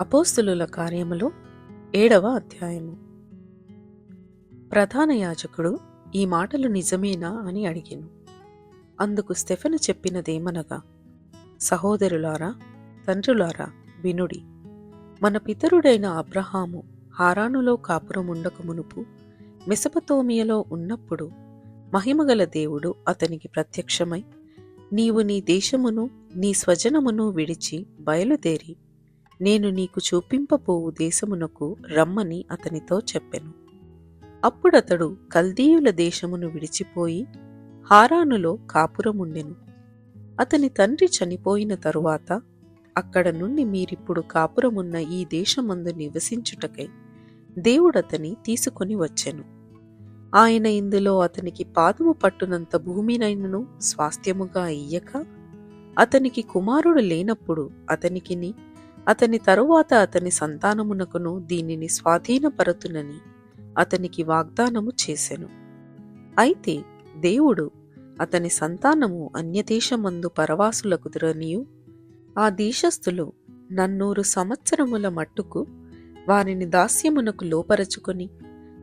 అపోస్తులుల కార్యములు ఏడవ అధ్యాయము. ప్రధాన యాజకుడు ఈ మాటలు నిజమేనా అని అడిగాను. అందుకు స్టెఫెను చెప్పినదేమనగా సహోదరులారా తండ్రులారా వినుడి. మన పితరుడైన అబ్రహాము హారానులో కాపురం మునుపు మెసపతోమియలో ఉన్నప్పుడు మహిమగల దేవుడు అతనికి ప్రత్యక్షమై నీవు నీ దేశమును నీ స్వజనమును విడిచి బయలుదేరి నేను నీకు చూపింపపోవు దేశమునకు రమ్మని అతనితో చెప్పెను. అప్పుడతడు కల్దీయుల దేశమును విడిచిపోయి హారానులో కాపురముండెను. అతని తండ్రి చనిపోయిన తరువాత అక్కడ నుండి మీరిప్పుడు కాపురమున్న ఈ దేశమందు నివసించుటకై దేవుడతని తీసుకొని వచ్చెను. ఆయన ఇందులో అతనికి పాదము పట్టునంత భూమినైనను స్వాస్థ్యముగా ఇయ్యక అతనికి కుమారుడు లేనప్పుడు అతనికిని అతని తరువాత అతని సంతానమునకును దీనిని స్వాధీనపరుతునని అతనికి వాగ్దానము చేసెను. అయితే దేవుడు అతని సంతానము అన్యదేశమందు పరవాసులకు దురనియు ఆ దేశస్థులు నన్నూరు సంవత్సరముల మట్టుకు వారిని దాస్యమునకు లోపరచుకొని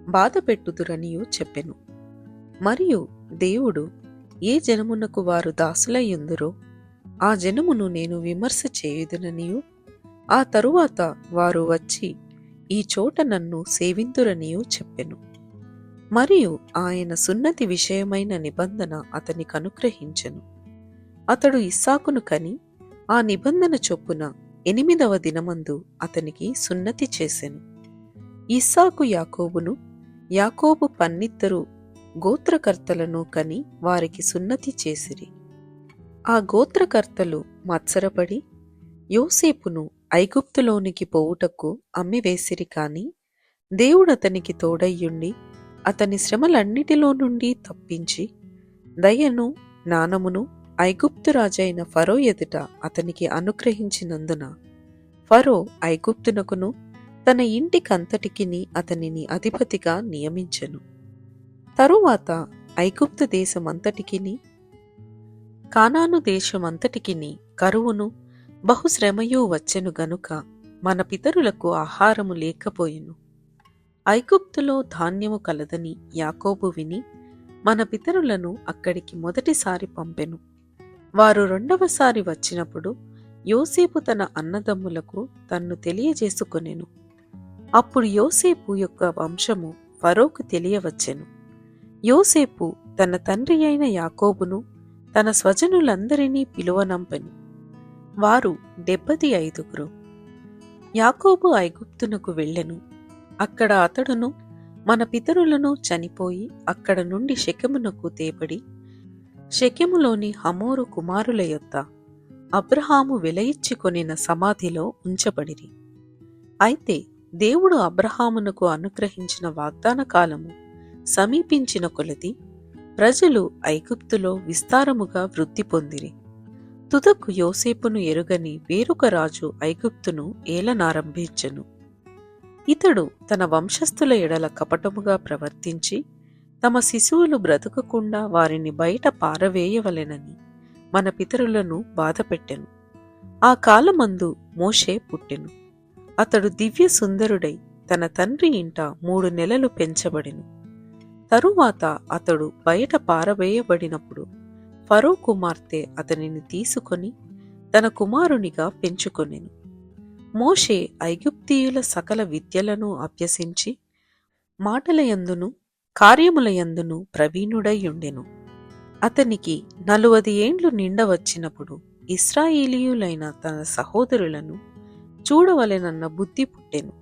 బాధపెట్టుదురనియూ చెప్పెను. మరియు దేవుడు ఏ జనమునకు వారు దాసులయ్యుందురో ఆ జనమును నేను విమర్శ చేయుదుననియూ ఆ తరువాత వారు వచ్చి ఈ చోట నన్ను సేవింతురనియు చెప్పెను. మరియు ఆయన సున్నతి విషయమైన నిబంధన అతనికి అనుగ్రహించెను. అతడు ఇస్సాకును కని ఆ నిబంధన చొప్పున ఎనిమిదవ దినమందు అతనికి సున్నతి చేసెను. ఇస్సాకు యాకోబును యాకోబు పన్నిద్దరు గోత్రకర్తలను కని వారికి సున్నతి చేసిరి. ఆ గోత్రకర్తలు మత్సరపడి యోసేపును ఐగుప్తులోనికి పోవుటకు అమ్మివేసిరి కాని దేవుడతనికి తోడయ్యుండి అతని శ్రమలన్నిటిలో నుండి తప్పించి దయను జ్ఞానమును ఐగుప్తు రాజైన ఫరో ఎదుట అతనికి అనుగ్రహించినందున ఫరో ఐగుప్తునకును తన ఇంటికంతటికిని అతనిని అధిపతిగా నియమించెను. తరువాత ఐగుప్తు దేశమంతటికిని కానాను దేశమంతటికిని కరువును బహుశ్రమయు వచ్చెను గనుక మన పితరులకు ఆహారము లేకపోయెను. ఐగుప్తులో ధాన్యము కలదని యాకోబు విని మన పితరులను అక్కడికి మొదటిసారి పంపెను. వారు రెండవసారి వచ్చినప్పుడు యోసేపు తన అన్నదమ్ములకు తన్ను తెలియజేసుకొనెను. అప్పుడు యోసేపు యొక్క వంశము ఫరోకు తెలియవచ్చెను. యోసేపు తన తండ్రి అయిన యాకోబును తన స్వజనులందరినీ పిలువనంపెను. వారు డెబ్బది ఐదుగురు. యాకోబు ఐగుప్తునకు వెళ్ళెను. అక్కడ అతడును మన పితరులను చనిపోయి అక్కడ నుండి శకమునకు తేబడి శకెములోని హమోరు కుమారుల యొద్ద అబ్రహాము వెలయిచ్చి కొనిన సమాధిలో ఉంచబడిరి. అయితే దేవుడు అబ్రహామునకు అనుగ్రహించిన వాగ్దాన కాలము సమీపించిన కొలది ప్రజలు ఐగుప్తులో విస్తారముగా వృద్ధి పొందిరి. తుదకు యోసేపును ఎరుగని వేరొక రాజు ఐగుప్తును ఏలనారంభించెను. ఇతడు తన వంశస్థుల ఎడల కపటముగా ప్రవర్తించి తమ శిశువులు బ్రతకకుండా వారిని బయట పారవేయవలెనని మన పితరులను బాధపెట్టెను. ఆ కాలమందు మోషే పుట్టెను. అతడు దివ్య సుందరుడై తన తండ్రి ఇంట మూడు నెలలు పెంచబడెను. తరువాత అతడు బయట పారవేయబడినప్పుడు ఫరో కుమార్తె అతనిని తీసుకొని తన కుమారునిగా పెంచుకొనెను. మోషే ఐగుప్తీయుల సకల విద్యలను అభ్యసించి మాటలయందును కార్యములయందును ప్రవీణుడైయుండెను అతనికి నలువది ఏండ్లు నిండవచ్చినప్పుడు ఇస్రాయేలీయులైన తన సహోదరులను చూడవలెనన్న బుద్ధి పుట్టెను.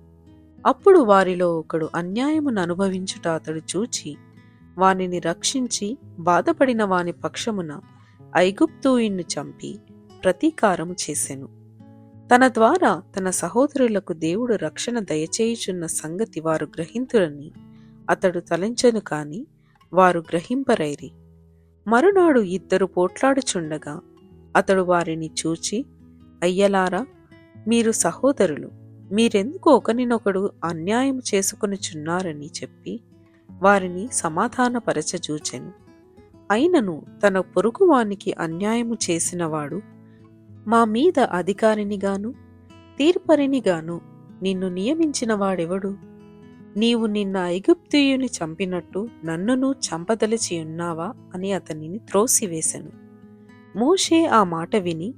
అప్పుడు వారిలో ఒకడు అన్యాయమును అనుభవించుట అతడు చూచి వానిని రక్షించి బాధపడిన వాని పక్షమున ఐగుప్తూయిన్ను చంపి ప్రతీకారము చేసెను. తన ద్వారా తన సహోదరులకు దేవుడు రక్షణ దయచేయుచున్న సంగతి వారు గ్రహింతురని అతడు తలంచెను కాని వారు గ్రహింపరైరి. మరునాడు ఇద్దరు పోట్లాడుచుండగా అతడు వారిని చూచి అయ్యలారా మీరు సహోదరులు మీరెందుకు ఒకరినొకడు అన్యాయం చేసుకొనుచున్నారని చెప్పి వారిని సమాధానపరచజూచెను. అయినను తన పొరుగువానికి అన్యాయము చేసినవాడు మా మీద అధికారినిగాను తీర్పరినిగాను నిన్ను నియమించిన వాడెవడు నీవు నిన్న ఐగుప్తీయుని చంపినట్టు నన్నును చంపదలిచి ఉన్నావా అని అతనిని త్రోసివేశను మోషే ఆ మాట విని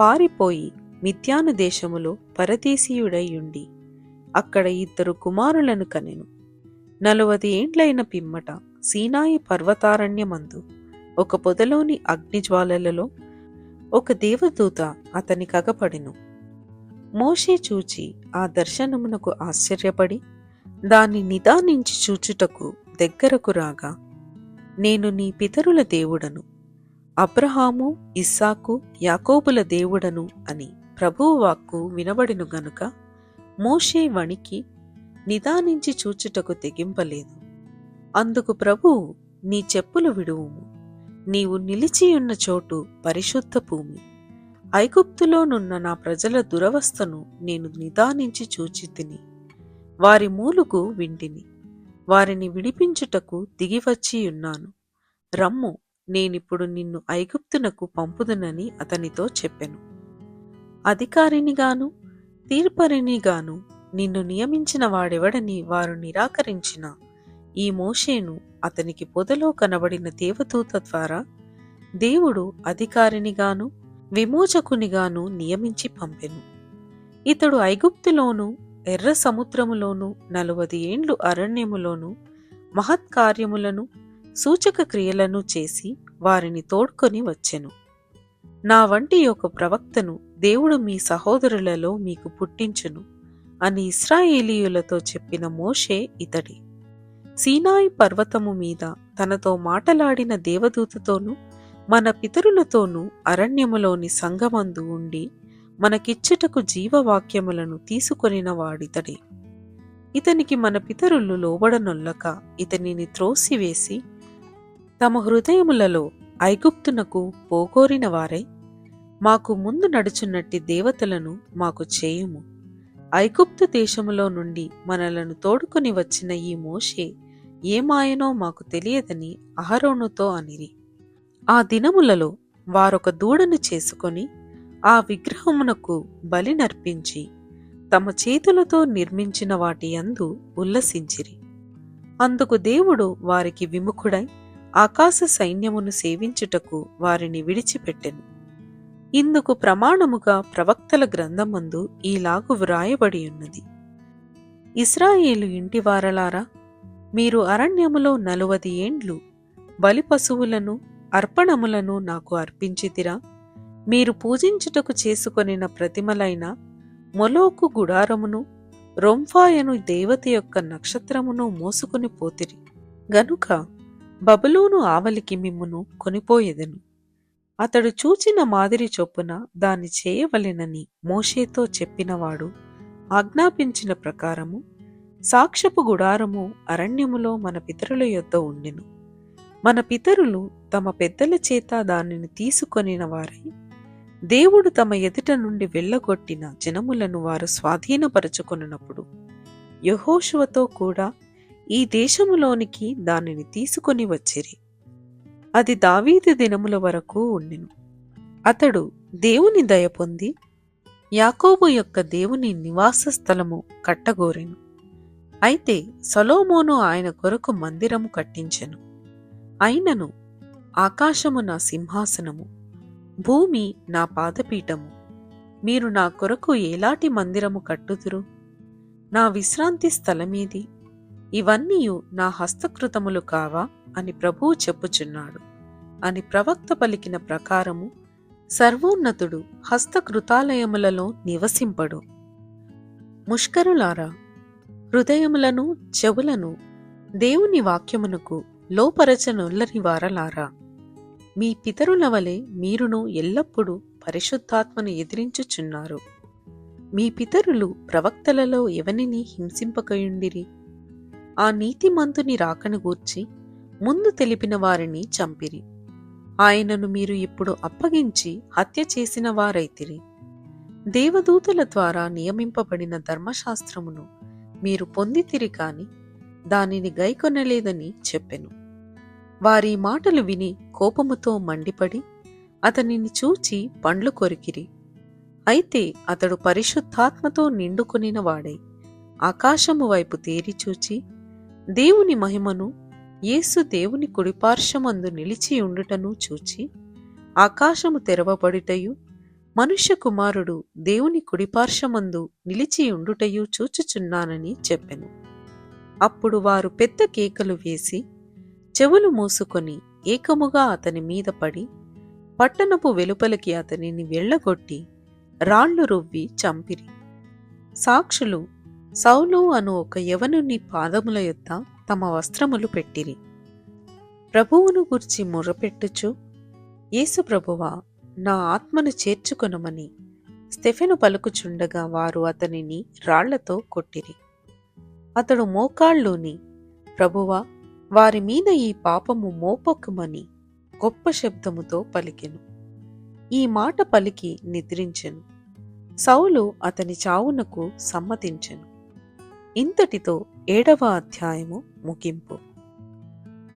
పారిపోయి మిథ్యాను దేశములో పరదేశీయుడైయుండి అక్కడ ఇద్దరు కుమారులను కనెను. నలువది ఏండ్లైన పిమ్మట సీనాయి పర్వతారణ్యమందు ఒక పొదలోని అగ్నిజ్వాలలలో ఒక దేవదూత అతని కగపడెను. మోషే చూచి ఆ దర్శనమునకు ఆశ్చర్యపడి దాన్ని నిదానించి చూచుటకు దగ్గరకు రాగా నేను నీ పితరుల దేవుడను అబ్రహాము ఇస్సాకు యాకోబుల దేవుడను అని ప్రభువు వాక్కు వినబడిను గనుక మోషే వణికి నిదానించి చూచుటకు తెగింపలేదు. అందుకు ప్రభువు నీ చెప్పులు విడువుము. నీవు నిలిచియున్న చోటు పరిశుద్ధ భూమి. ఐగుప్తులోనున్న నా ప్రజల దురవస్థను నేను నిదానించి చూచి తిని వారి మూలుగు వింటిని. వారిని విడిపించుటకు దిగివచ్చి ఉన్నాను రమ్ము నేనిప్పుడు నిన్ను ఐగుప్తునకు పంపుదునని అతనితో చెప్పెను. అధికారినిగాను తీర్పరినిగాను నిన్ను నియమించిన వాడెవడని వారు నిరాకరించిన. ఈ మోషేను అతనికి పొదలో కనబడిన దేవదూత ద్వారా దేవుడు అధికారినిగాను విమోచకునిగాను నియమించి పంపెను. ఇతడు ఐగుప్తులోను ఎర్ర సముద్రములోను నలువది ఏండ్లు అరణ్యములోను మహత్కార్యములను సూచక క్రియలను చేసి వారిని తోడ్కొని వచ్చెను. నా వంటి ఒక ప్రవక్తను దేవుడు మీ సహోదరులలో మీకు పుట్టించును. అని ఇస్రాయేలీయులతో చెప్పిన మోషే ఇతడి. సీనాయి పర్వతము మీద తనతో మాటలాడిన దేవదూతతోనూ మన పితరులతోనూ అరణ్యములోని సంగమందు ఉండి మనకిచ్చుటకు జీవవాక్యములను తీసుకొనిన వాడితడే. ఇతనికి మన పితరులు లోబడనొల్లక ఇతనిని త్రోసివేసి తమ హృదయములలో ఐగుప్తునకు పోగోరిన వారై మాకు ముందు నడుచున్నట్టి దేవతలను మాకు చేయుము. ఐగుప్తు దేశములో నుండి మనలను తోడుకొని వచ్చిన ఈ మోషే ఏమాయనో మాకు తెలియదని అహరోనుతో అనిరి. ఆ దినములలో వారొక దూడను చేసుకొని ఆ విగ్రహమునకు బలి నర్పించి తమ చేతులతో నిర్మించిన వాటి యందు ఉల్లసించిరి. అందుకు దేవుడు వారికి విముఖుడై ఆకాశ సైన్యమును సేవించుటకు వారిని విడిచిపెట్టెను. ఇందుకు ప్రమాణముగా ప్రవక్తల గ్రంథమందు ఈలాగు వ్రాయబడి ఉన్నది. ఇస్రాయేలు ఇంటివారలారా మీరు అరణ్యములో నలువది ఏండ్లు బలిపశువులను అర్పణములను నాకు అర్పించితిరా? మీరు పూజించుటకు చేసుకొనిన ప్రతిమలైన మొలోకు గుడారమును రొంఫాయను దేవత యొక్క నక్షత్రమును మోసుకుని పోతిరి. గనుక బబులోను ఆవలికి మిమ్మును కొనిపోయేదెను. అతడు చూచిన మాదిరి చొప్పున దాన్ని చేయవలెనని మోషేతో చెప్పినవాడు ఆజ్ఞాపించిన ప్రకారము సాక్ష్యపు గుడారము అరణ్యములో మన పితరుల యొద్ద ఉండెను. మన పితరులు తమ పెద్దల చేత దానిని తీసుకొనిన వారై దేవుడు తమ ఎదుట నుండి వెళ్ళగొట్టిన జనములను వారు స్వాధీనపరచుకొనున్నప్పుడు యహోశువతో కూడా ఈ దేశములోనికి దానిని తీసుకొని వచ్చిరి. అది దావీది దినముల వరకు ఉండెను. అతడు దేవుని దయ పొంది యాకోబు యొక్క దేవుని నివాస స్థలము కట్టగోరెను. అయితే సలోమోను ఆయన కొరకు మందిరము కట్టించెను. అయినను ఆకాశము నా సింహాసనము భూమి నా పాదపీఠము. మీరు నా కొరకు ఏలాటి మందిరము కట్టుదురు? నా విశ్రాంతి స్థలమేది? ఇవన్నీ నా హస్తకృతములు కావా? అని ప్రభువు చెప్పుచున్నాడు. అని ప్రవక్త పలికిన ప్రకారము సర్వోన్నతుడు హస్తకృతాలయములలో నివసింపడు. ముష్కరులారా హృదయములను చెవులను దేవుని వాక్యమునకు లోపరచనుల్లరి వారలారా మీ పితరుల వలె మీరును ఎల్లప్పుడూ పరిశుద్ధాత్మను ఎదిరించుచున్నారు. మీ పితరులు ప్రవక్తలలో ఎవనిని హింసింపకయుండిరి? ఆ నీతిమంతుని రాకను గూర్చి ముందు తెలిపిన వారిని చంపిరి. ఆయనను మీరు ఇప్పుడు అప్పగించి హత్య చేసిన వారైతిరి. దేవదూతల ద్వారా నియమింపబడిన ధర్మశాస్త్రమును మీరు పొందితిరి కాని దానిని గైకొనలేదని చెప్పెను. వారి మాటలు విని కోపముతో మండిపడి అతనిని చూచి పండ్లు కొరికిరి. అయితే అతడు పరిశుద్ధాత్మతో నిండుకొనిన వాడై ఆకాశము వైపు తేరిచూచి దేవుని మహిమను యేసు దేవుని కుడిపార్శ్వమందు నిలిచి ఉండుటను చూచి ఆకాశము తెరవబడుటయు మనుష్య కుమారుడు దేవుని కుడిపార్శ్వమందు నిలిచి ఉండుటయు చూచుచున్నానని చెప్పెను. అప్పుడు వారు పెద్ద కేకలు వేసి చెవులు మూసుకొని ఏకముగా అతని మీద పడి పట్టణపు వెలుపలికి అతనిని వెళ్ళగొట్టి రాళ్ళు రువ్వి చంపిరి. సాక్షులు సౌలు అను ఒక యవనుని పాదముల యొక్క తమ వస్త్రములు పెట్టిరి. ప్రభువును గుర్చి ముర్రపెట్టుచు యేసు ప్రభువా నా ఆత్మను చేర్చుకొనమని స్టెఫెను పలుకుచుండగా వారు అతనిని రాళ్ళతో కొట్టిరి. అతడు మోకాళ్ళూని ప్రభువా వారి మీద ఈ పాపము మోపొక్కుమని గొప్ప శబ్దముతో పలికెను. ఈ మాట పలికి నిద్రించెను. సౌలు అతని చావునకు సమ్మతించెను. ఇంతటితో ఏడవ అధ్యాయము mungkin pun.